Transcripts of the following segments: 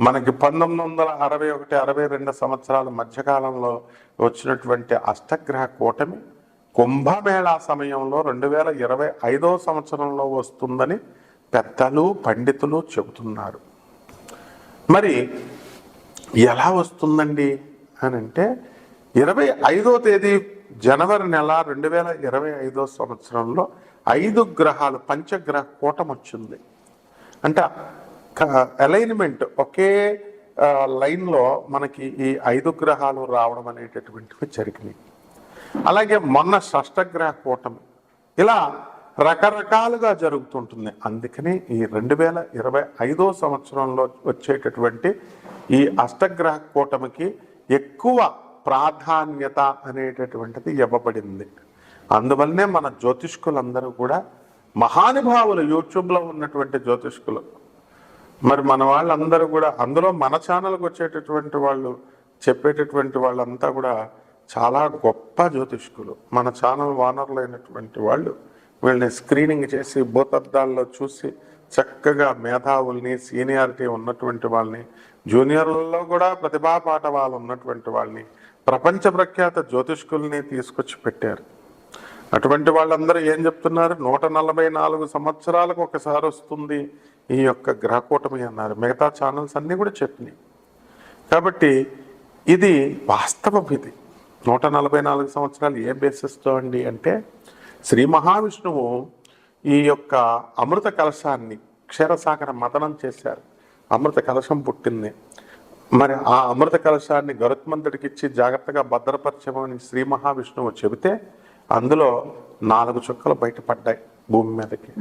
మనకి పంతొమ్మిది వందల అరవై ఒకటి అరవై రెండు సంవత్సరాల మధ్యకాలంలో వచ్చినటువంటి అష్టగ్రహ కూటమి కుంభమేళా సమయంలో రెండు వేల ఇరవై ఐదో సంవత్సరంలో వస్తుందని పెద్దలు పండితులు చెబుతున్నారు. మరి ఎలా వస్తుందండి అని అంటే ఇరవై ఐదో తేదీ జనవరి నెల రెండు వేల ఇరవై ఐదో సంవత్సరంలో ఐదు గ్రహాలు పంచగ్రహ కూటం వచ్చింది అంటే అలైన్మెంట్ ఒకే లైన్లో మనకి ఈ ఐదు గ్రహాలు రావడం అనేటటువంటివి జరిగినాయి. అలాగే మొన్న షష్టగ్రహ కూటమి ఇలా రకరకాలుగా జరుగుతుంటుంది. అందుకని ఈ రెండు వేల ఇరవై ఐదో సంవత్సరంలో వచ్చేటటువంటి ఈ అష్టగ్రహ కూటమికి ఎక్కువ ప్రాధాన్యత అనేటటువంటిది ఇవ్వబడింది. అందువల్లనే మన జ్యోతిష్కులందరూ కూడా మహానుభావులు యూట్యూబ్లో ఉన్నటువంటి జ్యోతిష్కులు మరి మన వాళ్ళందరూ కూడా అందులో మన ఛానల్కి వచ్చేటటువంటి వాళ్ళు చెప్పేటటువంటి వాళ్ళంతా కూడా చాలా గొప్ప జ్యోతిష్కులు. మన ఛానల్ వానర్లు అయినటువంటి వాళ్ళు వీళ్ళని స్క్రీనింగ్ చేసి భూతద్దాల్లో చూసి చక్కగా మేధావుల్ని సీనియారిటీ ఉన్నటువంటి వాళ్ళని జూనియర్లలో కూడా ప్రతిభా వాళ్ళు ఉన్నటువంటి వాళ్ళని ప్రపంచ ప్రఖ్యాత జ్యోతిష్కుల్ని తీసుకొచ్చి పెట్టారు. అటువంటి వాళ్ళందరూ ఏం చెప్తున్నారు? నూట నలభై నాలుగు సంవత్సరాలకు ఒకసారి వస్తుంది. ఈ యొక్క గ్రహకూటమి అన్నారు. మిగతా ఛానల్స్ అన్నీ కూడా చెప్పినాయి. కాబట్టి ఇది వాస్తవం ఇది. నూట నలభై నాలుగు సంవత్సరాలు ఏ బేసిస్తో అండి అంటే శ్రీ మహావిష్ణువు ఈ యొక్క అమృత కలశాన్ని క్షీరసాగర మతనం చేశారు. అమృత కలశం పుట్టింది. మరి ఆ అమృత కలశాన్ని గరుత్మంతుడికి ఇచ్చి జాగ్రత్తగా భద్రపరచమని శ్రీ మహావిష్ణువు చెబితే అందులో నాలుగు చుక్కలు బయటపడ్డాయి. భూమి మీదకి.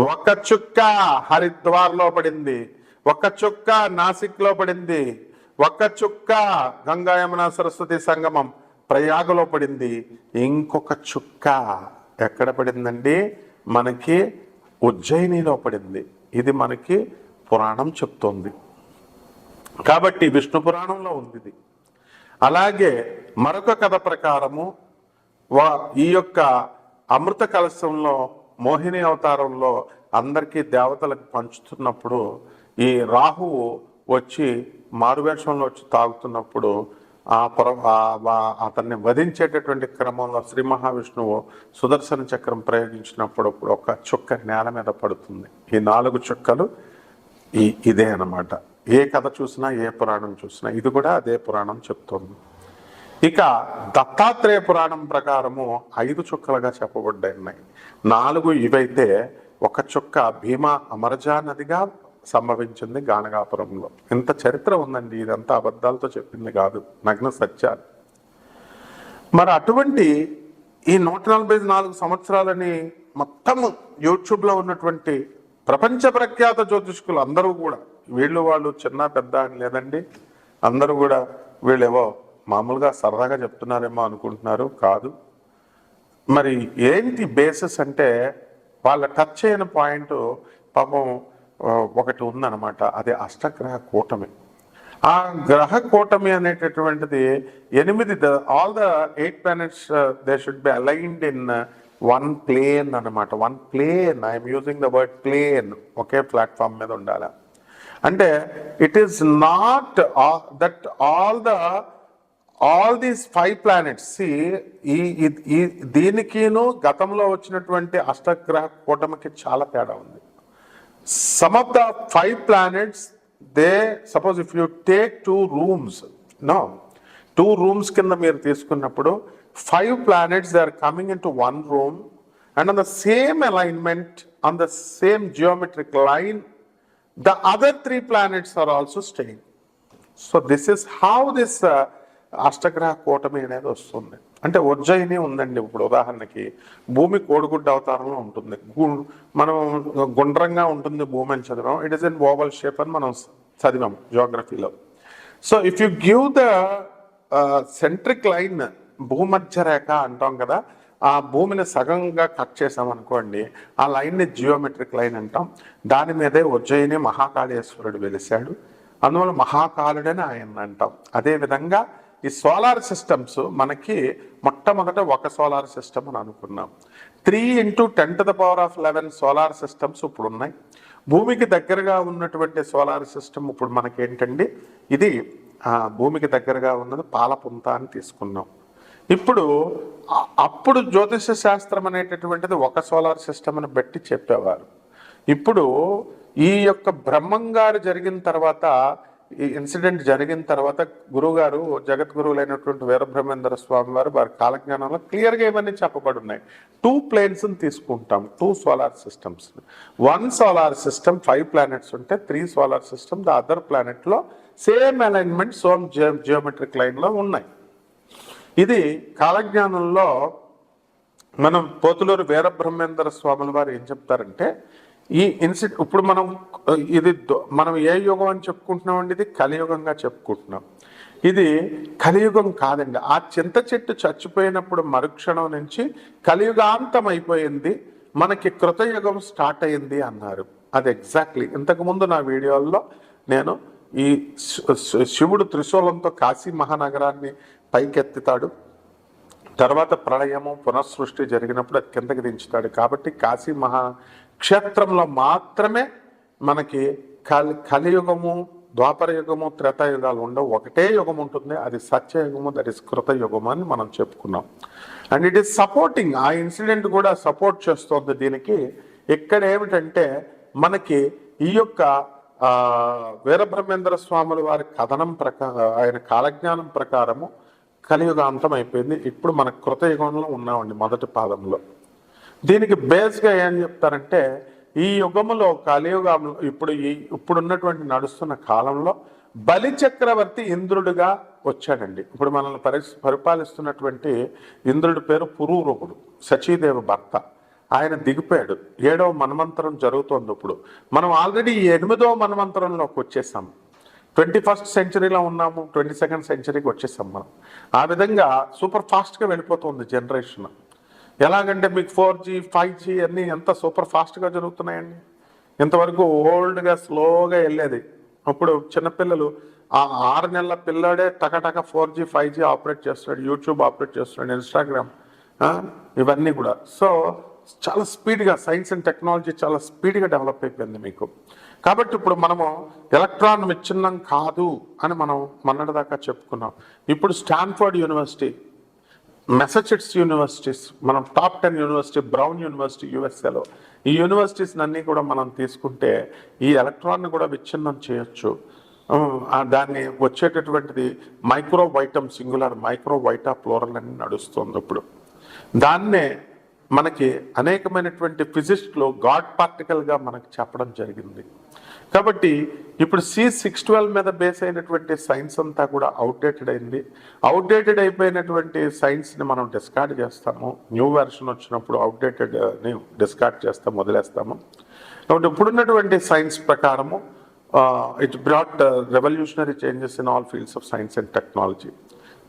ఒక చుక్క హరిద్వార్లో పడింది ఒక చుక్క నాసిక్లో పడింది ఒక చుక్క గంగా యమున సరస్వతి సంగమం ప్రయాగలో పడింది ఇంకొక చుక్క ఎక్కడ పడిందండి? మనకి ఉజ్జయినిలో పడింది. ఇది మనకి పురాణం చెప్తోంది. కాబట్టి విష్ణు పురాణంలో ఉంది ఇది. అలాగే మరొక కథ ప్రకారము వా ఈ యొక్క అమృత కలశంలో మోహిని అవతారంలో అందరికీ దేవతలకు పంచుతున్నప్పుడు ఈ రాహువు వచ్చి మారువేషంలో వచ్చి తాగుతున్నప్పుడు ఆ పుర అతన్ని వధించేటటువంటి క్రమంలో శ్రీ మహావిష్ణువు సుదర్శన చక్రం ప్రయోగించినప్పుడు ఒక చుక్క నేల మీద పడుతుంది. ఈ నాలుగు చుక్కలు ఈ ఇదే అనమాట ఏ కథ చూసినా ఏ పురాణం చూసినా ఇది కూడా అదే పురాణం చెప్తోంది. ఇక దత్తాత్రేయ పురాణం ప్రకారము ఐదు చుక్కలుగా చెప్పబడ్డాయి. నాలుగు ఇవైతే ఒక చుక్క భీమా అమరజా నదిగా సంభవించింది గానగాపురంలో. ఇంత చరిత్ర ఉందండి ఇదంతా అబద్ధాలతో చెప్పింది కాదు నగ్న సత్యాలు. మరి అటువంటి ఈ నూట నలభై నాలుగు సంవత్సరాలని మొత్తం యూట్యూబ్లో ఉన్నటువంటి ప్రపంచ ప్రఖ్యాత జ్యోతిష్కులు అందరూ కూడా వీళ్ళు వాళ్ళు చిన్న పెద్ద అని లేదండి అందరూ కూడా వీళ్ళేవో మామూలుగా సరదాగా చెప్తున్నారేమో అనుకుంటున్నారు కాదు. మరి ఏంటి బేసిస్ అంటే వాళ్ళ టచ్ అయిన పాయింట్ పాపం ఒకటి ఉందన్నమాట. అది అష్టగ్రహ కూటమి. ఆ గ్రహ కూటమి అనేటటువంటిది ఎనిమిది all the eight planets they should be aligned in one plane అన్నమాట. One plane I'm using the word plane okay platform మీద ఉండాలి. అంటే it is not that all the all these five planets ఈ ఈ- ఈ దీనికిను గతంలో వచ్చినటువంటి అష్టగ్రహ కూటమికి చాలా తేడా ఉంది. Some of the five planets they suppose if you take two rooms no two rooms కింద మీరు తీసుకున్నప్పుడు five planets they are coming in to one room and on the same alignment on the same geometric line the other three planets are also staying so this is how this అష్టగ్రహ కూటమి అనేది వస్తుంది. అంటే ఉజ్జయిని ఉందండి ఇప్పుడు ఉదాహరణకి. భూమి కోడిగుడ్డ అవతారంలో ఉంటుంది. గు- మనం గుండ్రంగా ఉంటుంది భూమి అని చదివాం. It is in oval shape అని మనం చదివాం జియోగ్రఫీలో so if you give the centric line భూమధ్య రేఖ అంటాం కదా ఆ భూమిని సగంగా కట్ చేసాం అనుకోండి ఆ లైన్ని జియోమెట్రిక్ లైన్ అంటాం. దాని మీదే ఉజ్జయిని మహాకాళేశ్వరుడు వెలిశాడు. అందువల్ల మహాకాలుడని ఆయన అంటాం. అదేవిధంగా ఈ సోలార్ సిస్టమ్స్ మనకి మొట్టమొదట ఒక సోలార్ సిస్టమ్ అని అనుకున్నాం. Three into ten to the power of eleven solar systems ఇప్పుడు ఉన్నాయి. భూమికి దగ్గరగా ఉన్నటువంటి సోలార్ సిస్టమ్ ఇప్పుడు మనకి ఏంటండి ఇది భూమికి దగ్గరగా ఉన్నది పాలపుంత అని తీసుకున్నాం. ఇప్పుడు అప్పుడు జ్యోతిష శాస్త్రం అనేటటువంటిది ఒక సోలార్ సిస్టమ్ అని బట్టి చెప్పేవారు. ఇప్పుడు ఈ యొక్క బ్రహ్మంగారు జరిగిన తర్వాత ఈ ఇన్సిడెంట్ జరిగిన తర్వాత గురువుగారు జగద్గురువులైనటువంటి వీరబ్రహ్మేంద్ర స్వామి వారు వారి కాలజ్ఞానంలో క్లియర్గా ఇవన్నీ చెప్పబడి ఉన్నాయి. టూ ప్లేన్స్ని తీసుకుంటాం two solar systems one solar system five planets ఉంటే three solar system the other ప్లానెట్లో same alignment some geo geometric లైన్లో ఉన్నాయి. ఇది కాలజ్ఞానంలో మనం పోతులూరు వీరబ్రహ్మేంద్ర స్వాముల వారు ఏం చెప్తారంటే ఈ ఇన్సిడెంట్ ఇప్పుడు మనం ఇది దొ- మనం ఏ యుగం అని చెప్పుకుంటున్నాం ఇది కలియుగంగా చెప్పుకుంటున్నాం. ఇది కలియుగం కాదండి. ఆ చింత చెట్టు చచ్చిపోయినప్పుడు మరుక్షణం నుంచి కలియుగాంతం అయిపోయింది మనకి కృతయుగం స్టార్ట్ అయింది అన్నారు. అది ఎగ్జాక్ట్లీ. ఇంతకుముందు నా వీడియోల్లో నేను ఈ శివుడు త్రిశూలంతో కాశీ మహానగరాన్ని పైకెత్తుతాడు. తర్వాత ప్రళయము పునఃసృష్టి జరిగినప్పుడు అది కిందకి దించుతాడు. కాబట్టి కాశీ మహా క్షేత్రంలో మాత్రమే మనకి కలి కలియుగము ద్వాపర యుగము త్రేతాయుగాలు ఉండవు. ఒకటే యుగం ఉంటుంది. అది సత్యయుగము దట్ ఇస్ కృతయుగము అని మనం చెప్పుకున్నాం. And it is supporting. ఆ ఇన్సిడెంట్ కూడా సపోర్ట్ చేస్తోంది దీనికి. ఇక్కడ ఏమిటంటే మనకి ఈ యొక్క వీరబ్రహ్మేంద్ర స్వాముల వారి కథనం ప్రకారం ఆయన కాలజ్ఞానం ప్రకారము కలియుగాంతం అయిపోయింది. ఇప్పుడు మన కృతయుగంలో ఉన్నామండి మొదటి పాదంలో. దీనికి బేస్గా ఏం చెప్తారంటే ఈ యుగములో కలియుగంలో ఇప్పుడు ఈ ఇప్పుడున్నటువంటి నడుస్తున్న కాలంలో బలి చక్రవర్తి ఇంద్రుడిగా వచ్చాడండి. ఇప్పుడు మనల్ని పరి పరిపాలిస్తున్నటువంటి ఇంద్రుడి పేరు పురూరుకుడు సచీదేవి భర్త. ఆయన దిగిపోయాడు. ఏడవ మన్వంతరం జరుగుతోంది ఇప్పుడు. మనం ఆల్రెడీ ఎనిమిదవ మన్వంతరంలోకి వచ్చేసాం. ట్వంటీ ఫస్ట్ సెంచరీలో ఉన్నాము ట్వంటీ సెకండ్ సెంచరీకి వచ్చేసాం మనం. ఆ విధంగా సూపర్ ఫాస్ట్గా వెళ్ళిపోతుంది జనరేషన్ ఎలాగంటే మీకు ఫోర్ జీ ఫైవ్ జీ అన్నీ ఎంత సూపర్ ఫాస్ట్గా జరుగుతున్నాయండి. ఇంతవరకు ఓల్డ్గా స్లోగా వెళ్ళేది. అప్పుడు చిన్నపిల్లలు ఆ ఆరు నెలల పిల్లాడే టకటక four G five G operate చేస్తున్నాడు యూట్యూబ్ ఆపరేట్ చేస్తున్నాడు ఇన్స్టాగ్రామ్ ఇవన్నీ కూడా. సో చాలా స్పీడ్గా సైన్స్ అండ్ టెక్నాలజీ చాలా స్పీడ్గా డెవలప్ అయిపోయింది మీకు. కాబట్టి ఇప్పుడు మనము ఎలక్ట్రాన్ విచ్ఛిన్నం కాదు అని మనం మొన్నటిదాకా చెప్పుకున్నాం. ఇప్పుడు స్టాన్ఫర్డ్ యూనివర్సిటీ మెసచ్యూట్స్ యూనివర్సిటీస్ మనం top ten university Brown university యుఎస్ఏలో ఈ యూనివర్సిటీస్ అన్నీ కూడా మనం తీసుకుంటే ఈ ఎలక్ట్రాన్ని కూడా విచ్ఛిన్నం చేయొచ్చు. దాన్ని వచ్చేటటువంటిది micro vitum singular micro vita plural అని నడుస్తుంది ఇప్పుడు. దాన్నే మనకి అనేకమైనటువంటి ఫిజిక్స్లో గాడ్ పార్టికల్గా మనకు చెప్పడం జరిగింది. కాబట్టి ఇప్పుడు సి సిక్స్ ట్వెల్వ్ మీద బేస్ అయినటువంటి సైన్స్ అంతా కూడా అవుట్డేటెడ్ అయింది. అవుట్డేటెడ్ అయిపోయినటువంటి సైన్స్ని మనం డిస్కార్డ్ చేస్తాము. న్యూ వెర్షన్ వచ్చినప్పుడు అవుట్డేటెడ్ని డిస్కార్డ్ చేస్తాము వదిలేస్తాము కాబట్టి ఇప్పుడున్నటువంటి సైన్స్ ప్రకారము it brought revolutionary changes in all fields of science and technology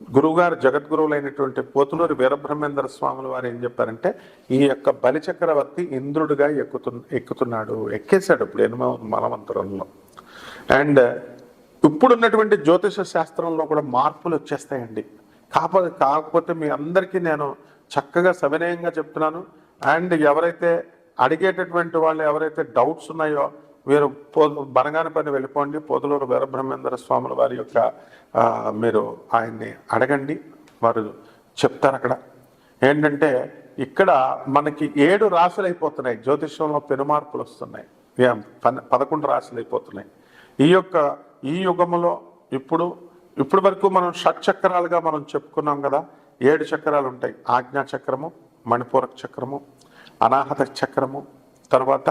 గురువుగారు జగద్గురువులైనటువంటి పోతులూరి వీరబ్రహ్మేంద్ర స్వాముల వారు ఏం చెప్పారంటే ఈ యొక్క బలిచక్రవర్తి ఇంద్రుడిగా ఎక్కుతు ఎక్కుతున్నాడు ఎక్కేశాడు ఇప్పుడు ఎనిమిది మనవంతరంలో అండ్ ఇప్పుడున్నటువంటి జ్యోతిష శాస్త్రంలో కూడా మార్పులు వచ్చేస్తాయండి. కాకపోతే కాకపోతే మీ అందరికీ నేను చక్కగా సవినయంగా చెప్తున్నాను. అండ్ ఎవరైతే అడిగేటటువంటి వాళ్ళు ఎవరైతే డౌట్స్ ఉన్నాయో మీరు పో బనగాని పని వెళ్ళిపోండి. పోతులూరు వీరబ్రహ్మేంద్ర స్వాముల వారి యొక్క మీరు ఆయన్ని అడగండి. వారు చెప్తారు అక్కడ. ఏంటంటే ఇక్కడ మనకి ఏడు రాశులు అయిపోతున్నాయి. జ్యోతిష్యంలో పెనుమార్పులు వస్తున్నాయి. పదకొండు రాశులు అయిపోతున్నాయి. ఈ యొక్క ఈ యుగంలో ఇప్పుడు ఇప్పటి వరకు మనం షట్చక్రాలుగా మనం చెప్పుకున్నాం కదా ఏడు చక్రాలు ఉంటాయి. ఆజ్ఞా చక్రము మణిపూరక చక్రము అనాహత చక్రము తర్వాత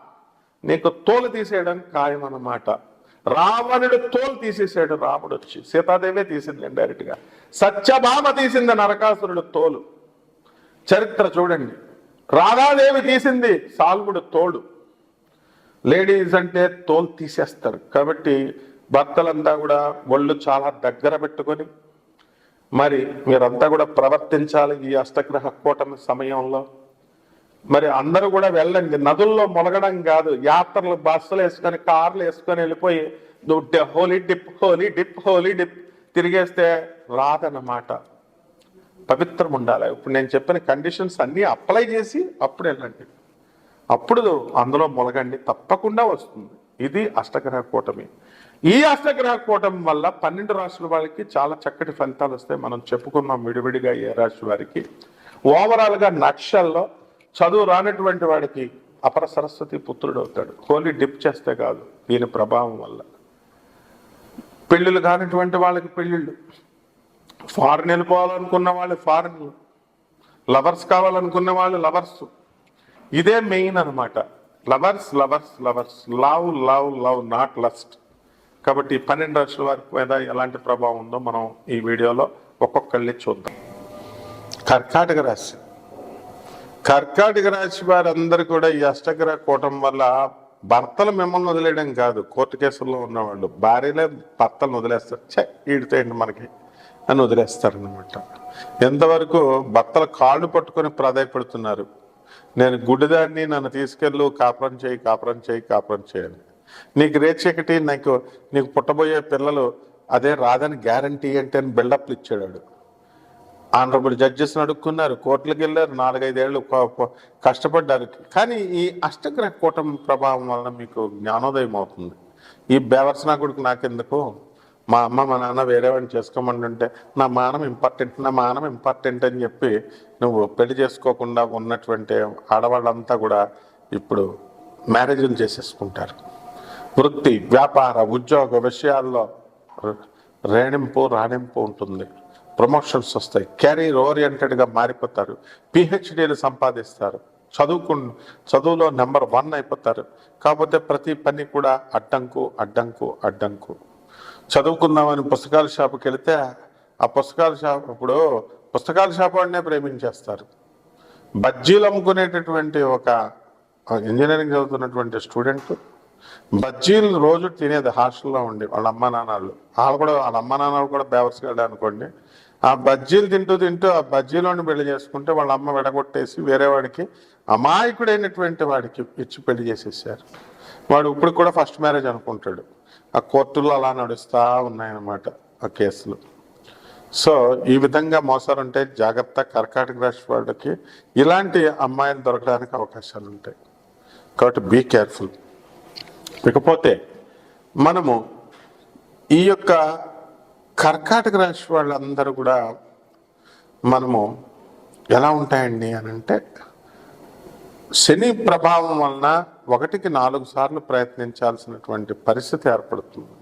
నీకు తోలు తీసేయడానికి ఖాయం అన్నమాట రావణుడు తోలు తీసేసాడు రాముడు వచ్చి. సీతాదేవే తీసింది డైరెక్ట్గా సత్యభామ తీసింది నరకాసురుడు తోలు. చరిత్ర చూడండి. రాధాదేవి తీసింది సాల్వుడు తోడు. లేడీస్ అంటే తోలు తీసేస్తారు. కాబట్టి భర్తలంతా కూడా ఒళ్ళు చాలా దగ్గర పెట్టుకొని మరి మీరంతా కూడా ప్రవర్తించాలి ఈ అష్టగ్రహ కూటమి సమయంలో. మరి అందరూ కూడా వెళ్ళండి. నదుల్లో మొలగడం కాదు. యాత్రలు బస్సులు వేసుకొని కార్లు వేసుకొని వెళ్ళిపోయి holy dip holy dip holy dip తిరిగేస్తే రాదన్నమాట. పవిత్రం ఉండాలి. ఇప్పుడు నేను చెప్పిన కండిషన్స్ అన్నీ అప్లై చేసి అప్పుడు వెళ్ళండి. అప్పుడు అందులో మొలగండి. తప్పకుండా వస్తుంది. ఇది అష్టగ్రహ కూటమి. ఈ అష్టగ్రహ కూటమి వల్ల పన్నెండు రాశుల వాళ్ళకి చాలా చక్కటి ఫలితాలు వస్తాయి. మనం చెప్పుకున్నాం విడివిడిగా ఏ రాశి వారికి. ఓవరాల్గా నక్షల్లో చదువు రానటువంటి వాడికి అపర సరస్వతి పుత్రుడు అవుతాడు. హోలీ డిప్ చేస్తే కాదు దీని ప్రభావం వల్ల. పెళ్ళిళ్ళు కానటువంటి వాళ్ళకి పెళ్ళిళ్ళు. ఫారెన్ వెళ్ళిపోవాలనుకున్న వాళ్ళు ఫారెన్ లవర్స్ కావాలనుకున్న వాళ్ళు లవర్స్. ఇదే మెయిన్ అన్నమాట. Lovers lovers lovers. Love love love not lust. కాబట్టి పన్నెండు లక్షల వరకు మీద ఎలాంటి ప్రభావం ఉందో మనం ఈ వీడియోలో ఒక్కొక్కళ్ళని చూద్దాం. కర్కాటక రాశి. కర్కాటక రాశి వారందరూ కూడా ఈ అష్టగ్రహ కూటం వల్ల భర్తలు మిమ్మల్ని వదిలేయడం కాదు. కోర్టు కేసుల్లో ఉన్నవాళ్ళు భార్యలే భర్తలను వదిలేస్తారు. ఛే ఈడితే ఏంటి మనకి? అని వదిలేస్తారు అనమాట ఎంతవరకు భర్తలు కాళ్ళు పట్టుకొని ప్రాధాయపడుతున్నారు నేను గుడిదాన్ని నన్ను తీసుకెళ్ళు కాపురం చేయి కాపురం చేయి కాపురం చేయని నీకు రేచకటి నీకు నీకు పుట్టబోయే పిల్లలు అదే రాదని గ్యారంటీ అంటే అని బిల్డప్లు ఇచ్చాడు ఆనరబుల్ జడ్జెస్ అడుక్కున్నారు కోర్టులకు వెళ్ళారు నాలుగైదేళ్ళు కష్టపడ్డారు. కానీ ఈ అష్టగ్రహ కూటమి ప్రభావం వలన మీకు జ్ఞానోదయం అవుతుంది. ఈ బేవర్సనా కొడుకు నాకెందుకు? మా అమ్మ మా నాన్న వేరే వాడిని చేసుకోమంటుంటే నా మానం ఇంపార్టెంట్ నా మానం ఇంపార్టెంట్ అని చెప్పి నువ్వు పెళ్ళి చేసుకోకుండా ఉన్నటువంటి ఆడవాళ్ళంతా కూడా ఇప్పుడు మ్యారేజ్ని చేసేసుకుంటారు. వృత్తి వ్యాపార ఉద్యోగ విషయాల్లో రేణింపు రాణింపు ఉంటుంది. ప్రమోషన్స్ వస్తాయి. కెరీర్ ఓరియంటెడ్గా మారిపోతారు. పిహెచ్డీలు సంపాదిస్తారు. చదువుకు చదువులో నెంబర్ వన్ అయిపోతారు. కాకపోతే ప్రతి పని కూడా అడ్డంకు అడ్డంకు అడ్డంకు. చదువుకుందామని పుస్తకాల షాపుకి వెళితే ఆ పుస్తకాల షాప్ ఇప్పుడు పుస్తకాల షాప్ వాడినే ప్రేమించేస్తారు. బజ్జీలు అమ్ముకునేటటువంటి ఒక ఇంజనీరింగ్ చదువుతున్నటువంటి స్టూడెంట్ బజ్జీలు రోజు తినేది హాస్టల్లో ఉండి వాళ్ళ అమ్మ నాన్నలు. వాళ్ళు కూడా వాళ్ళ అమ్మ నాన్నలు కూడా బేవర్స్ వెళ్ళారు అనుకోండి. ఆ బజ్జీలు తింటూ తింటూ ఆ బజ్జీలోని పెళ్ళి చేసుకుంటే వాళ్ళ అమ్మ విడగొట్టేసి వేరే వాడికి అమాయకుడైనటువంటి వాడికి ఇచ్చి పెళ్ళి చేసేసారు. వాడు ఇప్పుడు కూడా ఫస్ట్ మ్యారేజ్ అనుకుంటాడు. ఆ కోర్టుల్లో అలా నడుస్తూ ఉన్నాయన్నమాట ఆ కేసులు. సో ఈ విధంగా మోసాలు ఉంటే జాగ్రత్త కర్కాటక రాశి వాళ్ళకి ఇలాంటి అమ్మాయిలు దొరకడానికి అవకాశాలు ఉంటాయి కాబట్టి బీ కేర్ఫుల్ ఇకపోతే మనము ఈ యొక్క కర్కాటక రాశి వాళ్ళందరూ కూడా మనము ఎలా ఉంటాయండి అని అంటే శని ప్రభావం వలన ఒకటికి నాలుగు సార్లు ప్రయత్నించాల్సినటువంటి పరిస్థితి ఏర్పడుతుంది.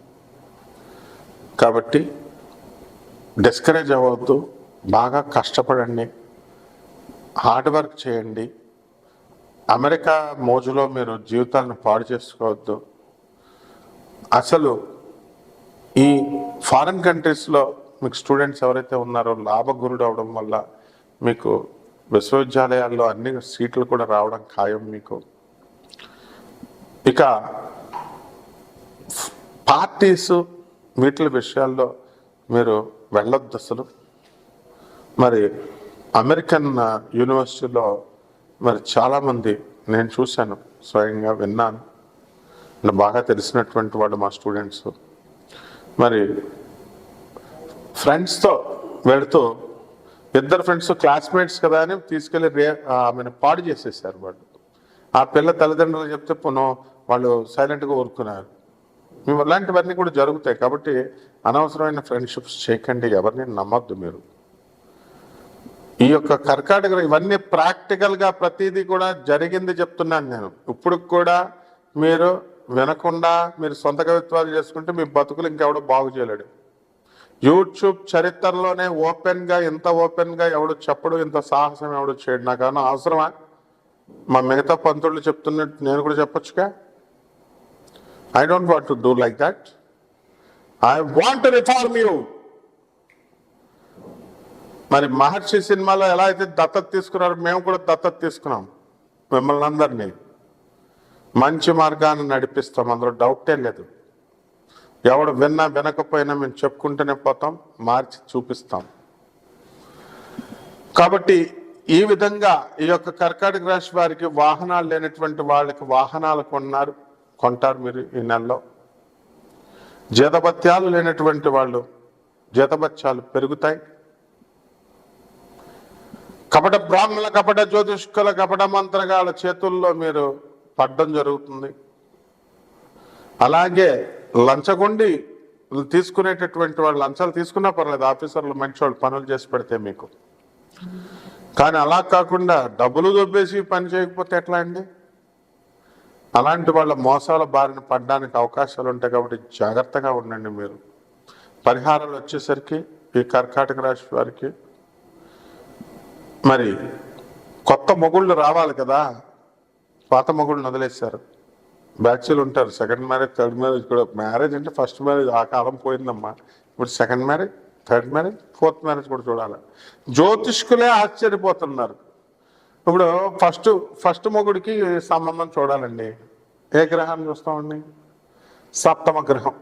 కాబట్టి డిస్కరేజ్ అవ్వద్దు బాగా కష్టపడండి హార్డ్ వర్క్ చేయండి అమెరికా మోజులో మీరు జీవితాలను పాడు చేసుకోవద్దు. అసలు ఈ ఫారిన్ కంట్రీస్లో మీకు స్టూడెంట్స్ ఎవరైతే ఉన్నారో లాభగురుడు అవడం వల్ల మీకు విశ్వవిద్యాలయాల్లో అన్ని సీట్లు కూడా రావడం ఖాయం మీకు. ఇక పార్టీస్ వీటి విషయాల్లో మీరు వెళ్ళొద్దు అసలు. మరి అమెరికన్ యూనివర్సిటీలో మరి చాలామంది నేను చూశాను స్వయంగా విన్నాను. నాకు బాగా తెలిసినటువంటి వాళ్ళు మా స్టూడెంట్స్. మరి ఫ్రెండ్స్తో వెళుతూ ఇద్దరు ఫ్రెండ్స్ క్లాస్మేట్స్ కదా అని తీసుకెళ్ళి రే ఆమెను పాడు చేసేసారు వాళ్ళు. ఆ పిల్ల తల్లిదండ్రులు చెప్తే పునః వాళ్ళు సైలెంట్గా ఊరుకున్నారు. మేము అలాంటివన్నీ కూడా జరుగుతాయి కాబట్టి అనవసరమైన ఫ్రెండ్షిప్స్ చేయకండి ఎవరిని నమ్మద్దు మీరు. ఈ యొక్క కర్కాటక ఇవన్నీ ప్రాక్టికల్గా ప్రతిదీ కూడా జరిగింది చెప్తున్నాను నేను. ఇప్పుడు కూడా మీరు వినకుండా మీరు సొంత కవిత్వాలు చేసుకుంటే మీ బతుకులు ఇంకెవడో బాగు చేయలేడు. యూట్యూబ్ చరిత్రలోనే ఓపెన్గా ఇంత ఓపెన్గా ఎవడు చెప్పడు ఇంత సాహసం ఎవడు చేయడు. నాకు ఏమన్నా అవసరమా? మా మిగతా పంతులు చెప్తున్నట్టు నేను కూడా చెప్పొచ్చుగా? I don't want to do like that I want reform you మరి మహర్షి సినిమాలో ఎలా అయితే దత్తత తీసుకున్నారో మేము కూడా దత్తత తీసుకున్నాం మిమ్మల్ని అందరినీ. మంచి మార్గాన్ని నడిపిస్తాం అందులో డౌటే లేదు. ఎవడు విన్నా వినకపోయినా మేము చెప్పుకుంటూనే పోతాం మార్చి చూపిస్తాం. కాబట్టి ఈ విధంగా ఈ యొక్క కర్కాటక రాశి వారికి వాహనాలు లేనటువంటి వాళ్ళకి వాహనాలు కొన్నారు కొంటారు మీరు ఈ నెలలో. జీతభత్యాలు లేనటువంటి వాళ్ళు జీతభత్యాలు పెరుగుతాయి. కపట బ్రాహ్మణుల కపట జ్యోతిష్కుల కపట మంత్రగాళ్ళ చేతుల్లో మీరు పడ్డం జరుగుతుంది. అలాగే లంచగొండి తీసుకునేటటువంటి వాళ్ళు లంచాలు తీసుకున్నా పర్లేదు ఆఫీసర్లు మంచి వాళ్ళు పనులు చేసి పెడితే మీకు. కానీ అలా కాకుండా డబ్బులు దొబ్బేసి పని చేయకపోతే ఎట్లా అండి? అలాంటి వాళ్ళ మోసాల బారిన పడడానికి అవకాశాలు ఉంటాయి కాబట్టి జాగ్రత్తగా ఉండండి మీరు. పరిహారాలు వచ్చేసరికి ఈ కర్కాటక రాశి వారికి మరి కొత్త మొగుళ్ళు రావాలి కదా. పాత మొగుళ్ళు వదిలేశారు. బ్యాచులు ఉంటారు. సెకండ్ మ్యారేజ్ థర్డ్ మ్యారేజ్ కూడా మ్యారేజ్ అంటే ఫస్ట్ మ్యారేజ్ ఆ కాలం పోయిందమ్మా. ఇప్పుడు second marriage third marriage fourth marriage కూడా చూడాలి. జ్యోతిష్కులే ఆశ్చర్యపోతున్నారు. ఇప్పుడు ఫస్ట్ ఫస్ట్ మొగుడికి సంబంధం చూడాలండి. ఏ గ్రహాన్ని చూస్తామండి? సప్తమ గ్రహం.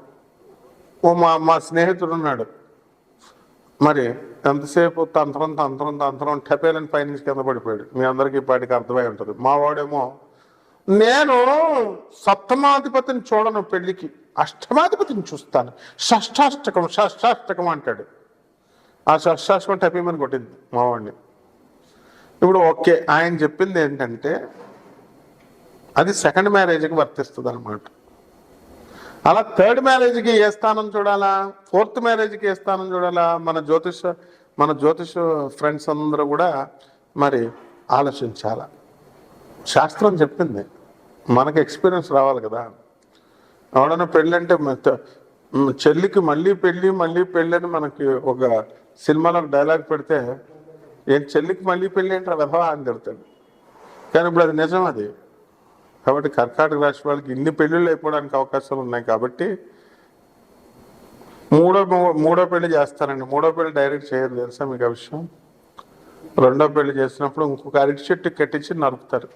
ఓ మా మా స్నేహితుడు ఉన్నాడు. మరి ఎంతసేపు తంత్రం తంత్రం తంత్రం టపేలని పైనుంచి కింద పడిపోయాడు. మీ అందరికీ ఇప్పటికి అర్థమై ఉంటుంది. మా వాడేమో నేను సప్తమాధిపతిని చూడను పెళ్ళికి అష్టమాధిపతిని చూస్తాను. షష్టాష్టకం షష్టాష్టకం అంటాడు. ఆ షష్టాష్టకం టపేమని కొట్టింది మా వాడిని ఇప్పుడు ఓకే ఆయన చెప్పింది ఏంటంటే అది సెకండ్ మ్యారేజ్కి వర్తిస్తుంది అనమాట అలా థర్డ్ మ్యారేజ్కి ఏ స్థానం చూడాలా? ఫోర్త్ మ్యారేజ్కి ఏ స్థానం చూడాలా? మన జ్యోతిష మన జ్యోతిష ఫ్రెండ్స్ అందరూ కూడా మరి ఆలోచించాల? శాస్త్రం చెప్పింది. మనకు ఎక్స్పీరియన్స్ రావాలి కదా. ఎవడన్నా పెళ్ళి అంటే చెల్లికి మళ్ళీ పెళ్ళి మళ్ళీ పెళ్ళి అని మనకి ఒక సినిమాలో డైలాగ్ పెడితే ఏం చెల్లికి మళ్ళీ పెళ్ళి అంటే విధవా అని తిడతాడు కానీ ఇప్పుడు అది నిజం అది. కాబట్టి కర్కాటక రాశి వాళ్ళకి ఇన్ని పెళ్ళిళ్ళు అయిపోవడానికి అవకాశాలు ఉన్నాయి కాబట్టి మూడో మూడో పెళ్ళి చేస్తారండి మూడో పెళ్ళి డైరెక్ట్ చేయరు తెలుసా మీకు ఆ విషయం? రెండో పెళ్ళి చేసినప్పుడు ఇంకొక అరటి చెట్టు కట్టించి నరుకుతారు.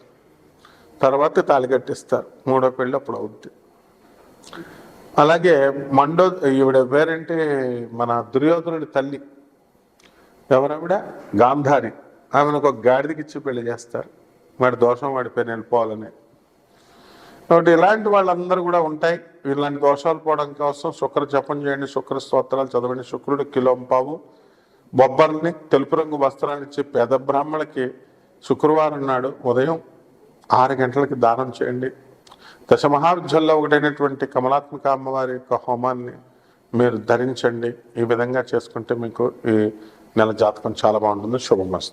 తర్వాత తాళి కట్టిస్తారు. మూడో పెళ్ళి అప్పుడు అవుద్ది. అలాగే మండో ఈవిడ పేరేంటి? మన దుర్యోధనుడి తల్లి. ఎవరావిడ? గాంధారి. ఆమెను ఒక గాడిదకి ఇచ్చి పెళ్ళి చేస్తారు. వాడి దోషం వాడి పేరు వెళ్ళిపోవాలని కాబట్టి ఇలాంటి వాళ్ళందరూ కూడా ఉంటాయి. ఇలాంటి దోషాలు పోవడం కోసం శుక్ర జపం చేయండి శుక్ర స్తోత్రాలు చదవండి. శుక్రుడు కిలోంపావు. బొబ్బర్ని తెలుపు రంగు వస్త్రాలు ఇచ్చి పేద బ్రాహ్మణులకి శుక్రవారం నాడు ఉదయం ఆరు గంటలకి దానం చేయండి. దశమహావిద్యల్లో ఒకటైనటువంటి కమలాత్మక అమ్మవారి యొక్క హోమాన్ని మీరు ధరించండి. ఈ విధంగా చేసుకుంటే మీకు ఈ నెల జాతకం చాలా బాగుంటుంది. శుభమస్తు